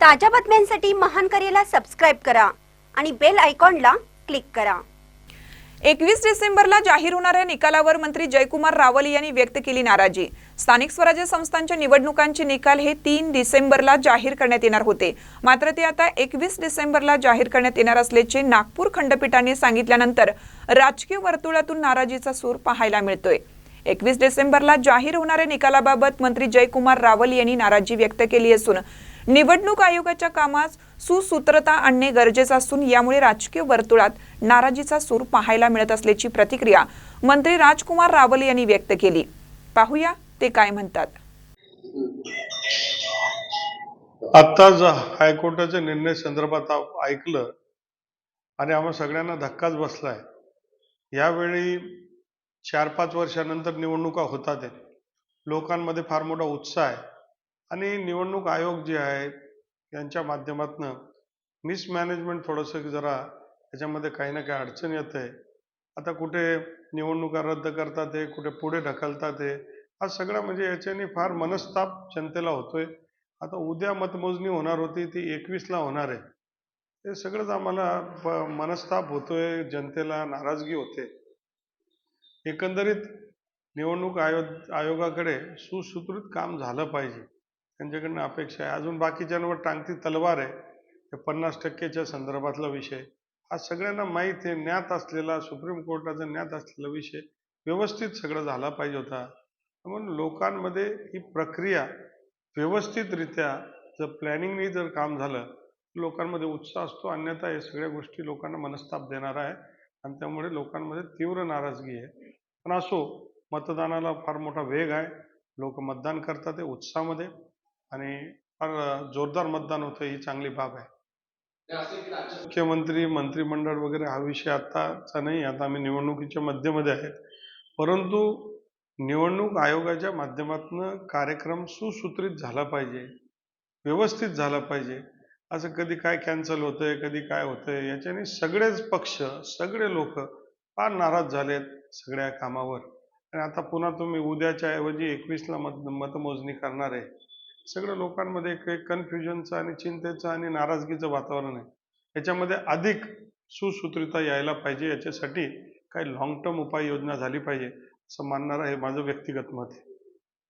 ताज्या बातम्यांसाठी महान करेला सबस्क्राईब करा आणि बेल आयकॉनला क्लिक करा. एकवीस डिसेंबरला जाहीर होणाऱ्या निकालावर मंत्री जयकुमार रावल यांनी व्यक्त केली नाराजी. स्थानिक स्वराज्य संस्थांच्या निवडणुकांचे निकाल हे तीन डिसेंबरला जाहीर करण्यात येणार होते. मात्र ते आता एकवीस डिसेंबरला जाहीर करण्यात येणार असल्याचे नागपूर खंडपीठाने सांगितल्यानंतर राजकीय वर्तुळातून नाराजीचा सूर पाहायला मिळतोय. एकवीस डिसेंबरला जाहीर होणाऱ्या निकालाबाबत मंत्री जयकुमार रावल यांनी नाराजी व्यक्त केली असून निवडणूक आयोगाच्या कामात सुसूत्रता आणणे गरजेचं असून यामुळे राजकीय वर्तुळात नाराजीचा सूर पाहायला मिळत असल्याची प्रतिक्रिया मंत्री राजकुमार रावल यांनी व्यक्त केली. पाहूया ते काय म्हणतात. आत्ताच हायकोर्टाच्या निर्णय संदर्भात ऐकलं आणि आम्हा सगळ्यांना धक्काच बसलाय यावेळी चार पाच वर्षानंतर निवडणुका होतात लोकांमध्ये फार मोठा उत्साह आहे. आणि निवडणूक आयोग जे आहे यांच्या माध्यमातनं मिसमॅनेजमेंट थोडंसं जरा त्याच्यामध्ये काही ना काही अडचण येत आहे आता कुठे निवडणुका रद्द करतात आहे कुठे पुढे ढकलतात आहे हा सगळा म्हणजे याच्याने फार मनस्ताप जनतेला होतोय. आता उद्या मतमोजणी होणार होती ती एकवीसला होणार आहे. हे सगळंच आम्हाला प- मनस्ताप होतोय जनतेला नाराजगी होते. एकंदरीत निवडणूक आयोग आयोगाकडे सुसूत्रित काम झालं पाहिजे. त्यांच्याकडनं अपेक्षा आहे. अजून बाकीच्यांवर टांगती तलवार आहे. हे पन्नास टक्केच्या संदर्भातला विषय. हा सगळ्यांना माहीत आहे. ज्ञात असलेला सुप्रीम कोर्टाचा ज्ञात असलेला विषय व्यवस्थित सगळं झाला पाहिजे होता. म्हणून लोकांमध्ये ही प्रक्रिया व्यवस्थितरित्या जर प्लॅनिंगने जर काम झालं लोकांमध्ये उत्साह असतो. अन्यथा हे सगळ्या गोष्टी लोकांना मनस्ताप देणार आहे. आणि त्यामुळे लोकांमध्ये तीव्र नाराजगी आहे. पण असो मतदानाला फार मोठा वेग आहे. लोक मतदान करतात ते उत्साहामध्ये. आणि फार जोरदार मतदान होतं ही चांगली बाब आहे. मुख्यमंत्री मंत्रिमंडळ वगैरे हा विषय आत्ताचा नाही आता आम्ही निवडणुकीच्या मध्येमध्ये आहेत. परंतु निवडणूक आयोगाच्या माध्यमातून कार्यक्रम सुसूत्रित झाला पाहिजे व्यवस्थित झाला पाहिजे. असं कधी काय कॅन्सल होतंय कधी काय होतंय याच्याने सगळेच पक्ष सगळे लोक फार नाराज झालेत सगळ्या कामावर. आणि आता पुन्हा तुम्ही उद्याच्या ऐवजी एकवीसला मत मतमोजणी करणार आहे. सगळं लोकांमध्ये एक कन्फ्युजनचं आणि चिंतेचं आणि नाराजगीचं वातावरण आहे. याच्यामध्ये अधिक सुसूत्रिता यायला पाहिजे. याच्यासाठी काही लाँग टर्म उपाययोजना झाली पाहिजे असं मानणारं हे माझं व्यक्तिगत मत आहे.